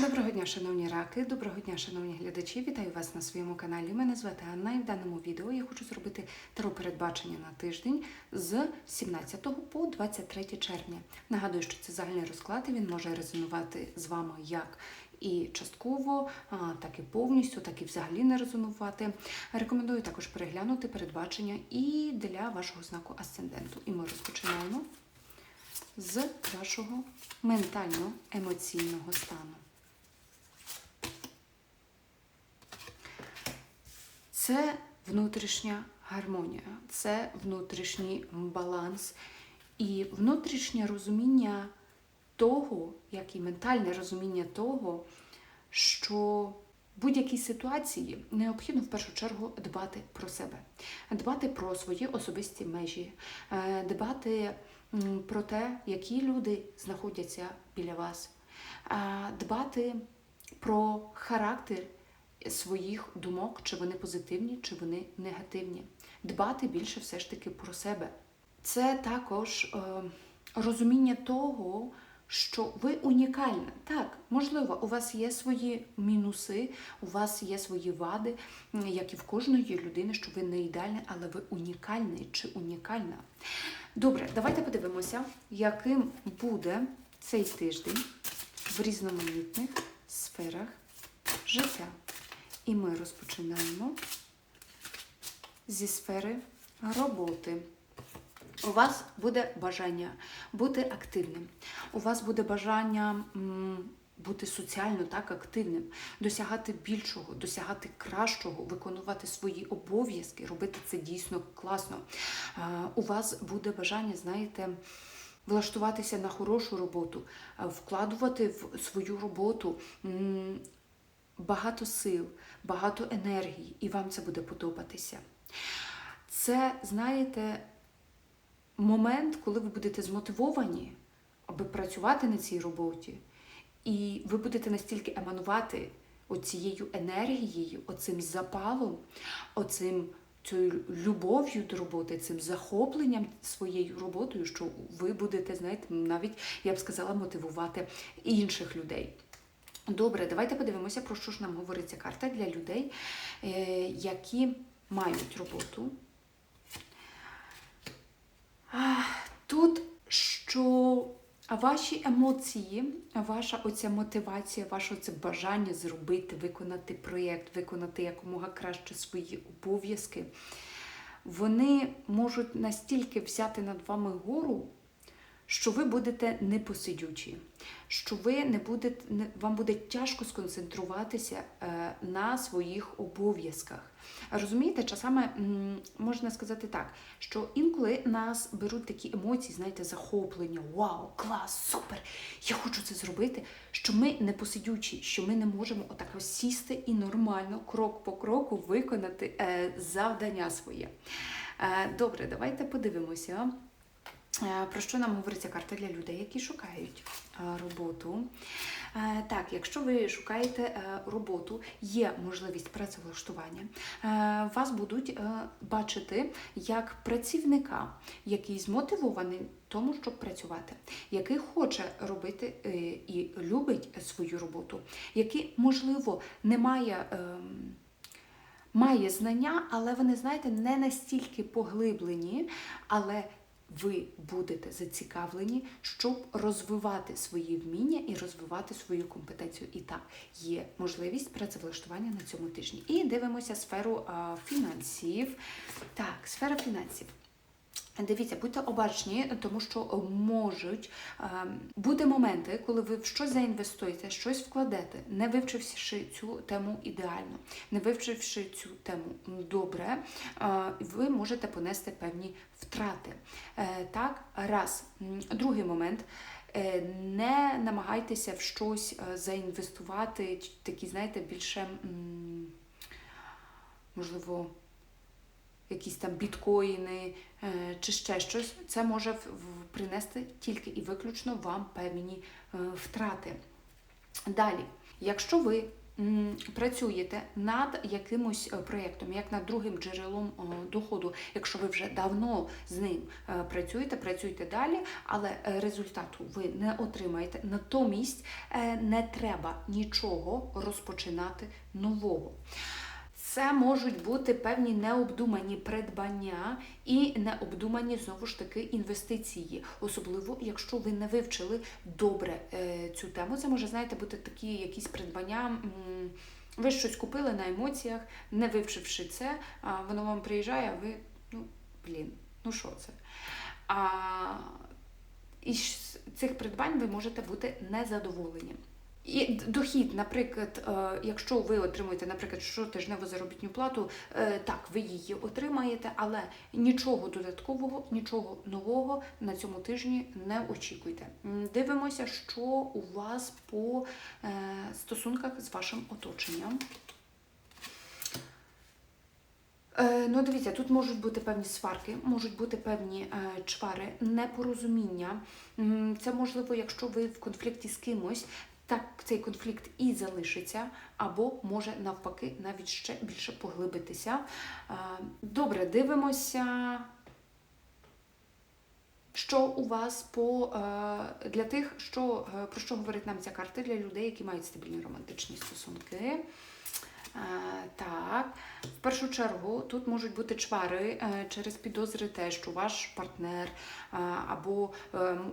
Доброго дня, шановні раки, доброго дня, шановні глядачі. Вітаю вас на своєму каналі. Мене звати Анна, і в даному відео я хочу зробити таро передбачення на тиждень з 17 по 23 червня. Нагадую, що це загальний розклад, і він може резонувати з вами як і частково, так і повністю, так і взагалі не резонувати. Рекомендую також переглянути передбачення і для вашого знаку асценденту. І ми розпочинаємо з вашого ментально-емоційного стану. Це внутрішня гармонія, це внутрішній баланс і внутрішнє розуміння того, як і ментальне розуміння того, що будь-якій ситуації необхідно в першу чергу дбати про себе, дбати про свої особисті межі, е, дбати про те, які люди знаходяться біля вас, е, дбати про характер своїх думок, чи вони позитивні, чи вони негативні. Дбати більше все ж таки про себе. Це також е, розуміння того, що ви унікальна. Так, можливо, у вас є свої мінуси, у вас є свої вади, як і в кожної людини, що ви не ідеальна, але ви унікальний чи унікальна. Добре, давайте подивимося, яким буде цей тиждень в різноманітних сферах життя. І ми розпочинаємо зі сфери роботи. У вас буде бажання бути активним. У вас буде бажання бути соціально так активним, досягати більшого, досягати кращого, виконувати свої обов'язки, робити це дійсно класно. У вас буде бажання, знаєте, влаштуватися на хорошу роботу, вкладувати в свою роботу. Багато сил, багато енергії, і вам це буде подобатися. Це, знаєте, момент, коли ви будете змотивовані, аби працювати на цій роботі, і ви будете настільки еманувати оцією енергією, оцим запалом, оцим цією любов'ю до роботи, цим захопленням своєю роботою, що ви будете, знаєте, навіть я б сказала, мотивувати інших людей. Добре, давайте подивимося, про що ж нам говорить ця карта для людей, е, які мають роботу. Тут що ваші емоції, ваша оця мотивація, ваше це бажання зробити, виконати проєкт, виконати якомога краще свої обов'язки, вони можуть настільки взяти над вами гору, що ви будете непосидючі, що ви не будете, не, вам буде тяжко сконцентруватися е, на своїх обов'язках. Розумієте, часами можна сказати так, що інколи нас беруть такі емоції, знаєте, захоплення, вау, клас, супер! Я хочу це зробити. Що ми не посидючі, що ми не можемо отак сісти і нормально, крок по кроку, виконати е, завдання своє. Е, добре, давайте подивимося. Е, Про що нам говориться карта для людей, які шукають е, роботу? Е, Так, якщо ви шукаєте роботу, є можливість працевлаштування, вас будуть бачити як працівника, який змотивований тому, щоб працювати, який хоче робити і любить свою роботу, який, можливо, не має. ем, має знання, але вони, знаєте, не настільки поглиблені, але ви будете зацікавлені, щоб розвивати свої вміння і розвивати свою компетенцію. І так, є можливість працевлаштування на цьому тижні. І дивимося сферу а, фінансів. Так, сфера фінансів. Дивіться, будьте обачні, тому що можуть е, бути моменти, коли ви в щось заінвестуєте, щось вкладете, не вивчивши цю тему ідеально, не вивчивши цю тему добре, е, ви можете понести певні втрати. Е, так, раз. Другий момент. Е, Не намагайтеся в щось заінвестувати, такі, знаєте, більше, можливо, якісь там біткоїни е, чи ще щось, це може принести тільки і виключно вам певні е, втрати. Далі, якщо ви працюєте над якимось е, проєктом, як над другим джерелом доходу. Якщо ви вже давно з ним працюєте, працюйте далі, але результату ви не отримаєте. Натомість не треба нічого розпочинати нового. Це можуть бути певні необдумані придбання і необдумані знову ж таки інвестиції, особливо якщо ви не вивчили добре е, цю тему. Це може знаєте бути такі якісь придбання. Ви щось купили на емоціях, не вивчивши це, воно вам приїжджає, а ви ну блін, ну що це? А із цих придбань ви можете бути незадоволені. І дохід, наприклад, е, якщо ви отримуєте, наприклад, щотижневу заробітну плату, е, так, ви її отримаєте, але нічого додаткового, нічого нового на цьому тижні не очікуйте. Дивимося, що у вас по е, стосунках з вашим оточенням. Ну, дивіться, тут можуть бути певні сварки, можуть бути певні чвари, непорозуміння. Це можливо, якщо ви в конфлікті з кимось, так цей конфлікт і залишиться, або може навпаки навіть ще більше поглибитися. Е, Добре, дивимося. Що у вас по е, для тих, що е, про що говорить нам ця карта для людей, які мають стабільні романтичні стосунки? Е, Так, в першу чергу тут можуть бути чвари е, через підозри те, що ваш партнер е, або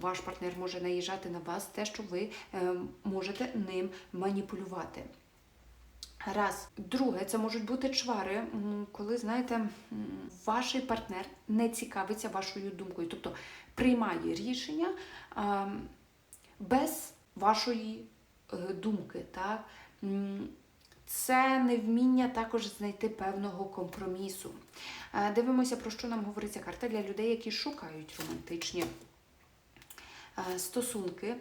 ваш партнер може наїжджати на вас, те, що ви можете ним маніпулювати. Раз. Друге, це можуть бути чвари, коли, знаєте, ваш партнер не цікавиться вашою думкою, тобто приймає рішення без вашої думки. Так? Це невміння також знайти певного компромісу. Е, Дивимося, про що нам говориться карта для людей, які шукають романтичні е, стосунки.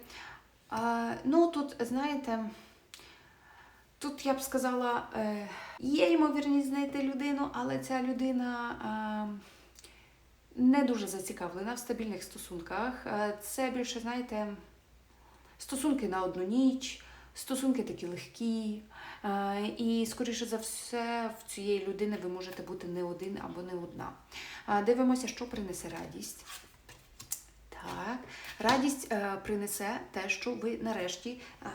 Е, Ну, тут, знаєте, Тут я б сказала, є ймовірність знайти людину, але ця людина не дуже зацікавлена в стабільних стосунках. Це більше, знаєте, стосунки на одну ніч, стосунки такі легкі. Е, І, скоріше за все, в цієї людини ви можете бути не один або не одна. Дивимося, що принесе радість. Так, радість е, принесе те, що ви нарешті е,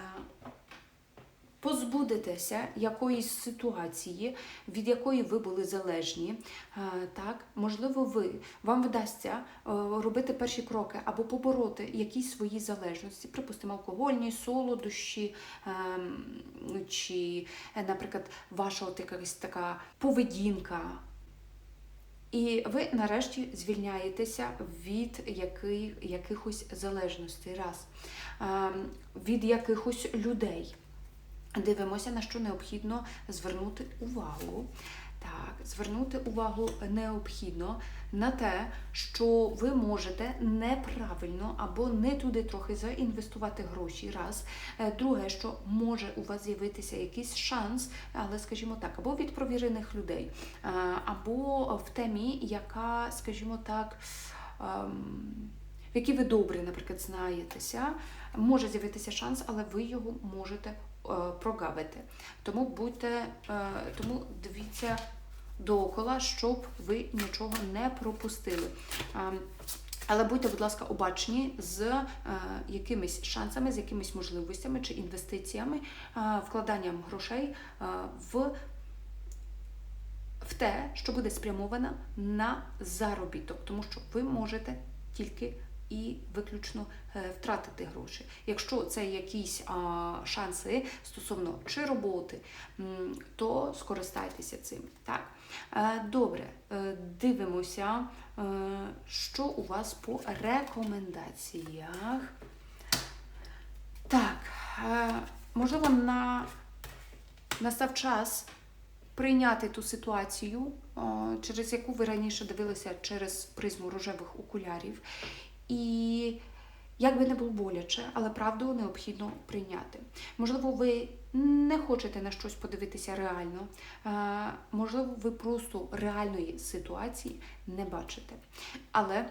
позбудетеся якоїсь ситуації, від якої ви були залежні. Е, Так, можливо, ви вам вдасться е, робити перші кроки або побороти якісь свої залежності, припустимо, алкогольні, солодощі, ем, чи, е, наприклад, ваша от якась така поведінка. І ви нарешті звільняєтеся від яких, якихось залежностей, раз, ем, від якихось людей. Дивимося, на що необхідно звернути увагу. Так, звернути увагу необхідно на те, що ви можете неправильно або не туди трохи заінвестувати гроші. Раз. Е, Друге, що може у вас з'явитися якийсь шанс, але, скажімо так, або від провірених людей, е, або в темі, яка, скажімо так, ем, в якій ви добре, наприклад, знаєтеся, може з'явитися шанс, але ви його можете е, прогавити. Тому будьте, е, тому дивіться доокола, щоб ви нічого не пропустили. Ем, Але будьте, будь ласка, обачні з е, якимись шансами, з якимись можливостями чи інвестиціями, е, вкладанням грошей е, в в те, що буде спрямовано на заробіток, тому що ви можете тільки і виключно е, втратити гроші. Якщо це якісь а, шанси стосовно чи роботи, то скористайтеся цим. Так? Е, Добре, е, дивимося, що у вас по рекомендаціях. Так, можливо, на настав час прийняти ту ситуацію, через яку ви раніше дивилися через призму рожевих окулярів. І як би не було боляче, але правду необхідно прийняти. Можливо, ви не хочете на щось подивитися реально, е, можливо, ви просто реальної ситуації не бачите. Але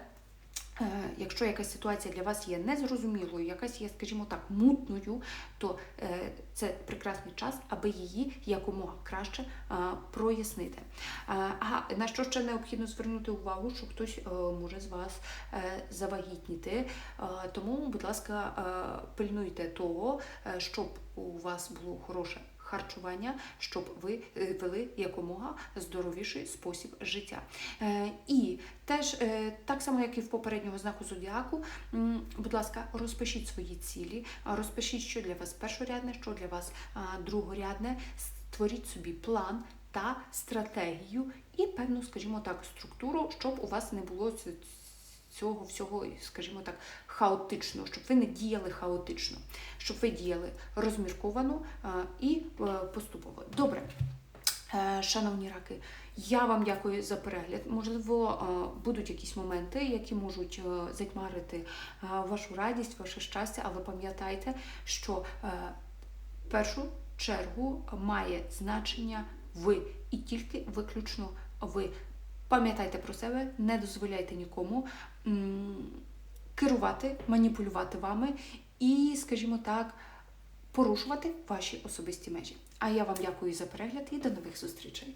Якщо якась ситуація для вас є незрозумілою, якась є, скажімо так, мутною, то е, це прекрасний час, аби її якомога краще е, прояснити. Е, Ага, на що ще необхідно звернути увагу, що хтось е, може з вас е, завагітніти. Е, Тому, будь ласка, е, пильнуйте того, е, щоб у вас було хороше харчування, щоб ви е, вели якомога здоровіший спосіб життя. Е, І теж е, так само, як і в попереднього знаку зодіаку, будь ласка, розпишіть свої цілі, розпишіть, що для вас першорядне, що для вас другорядне. Створіть собі план та стратегію і певну, скажімо так, структуру, щоб у вас не було цього всього, скажімо так, хаотично, щоб ви не діяли хаотично, щоб ви діяли розмірковано і е, поступово. Добре. Е, Шановні раки, я вам дякую за перегляд. Можливо, е, будуть якісь моменти, які можуть затьмарити вашу радість, ваше щастя, але пам'ятайте, що першу чергу має значення ви і тільки виключно ви. Пам'ятайте про себе, не дозволяйте нікому керувати, маніпулювати вами і, скажімо так, порушувати ваші особисті межі. А я вам дякую за перегляд і до нових зустрічей.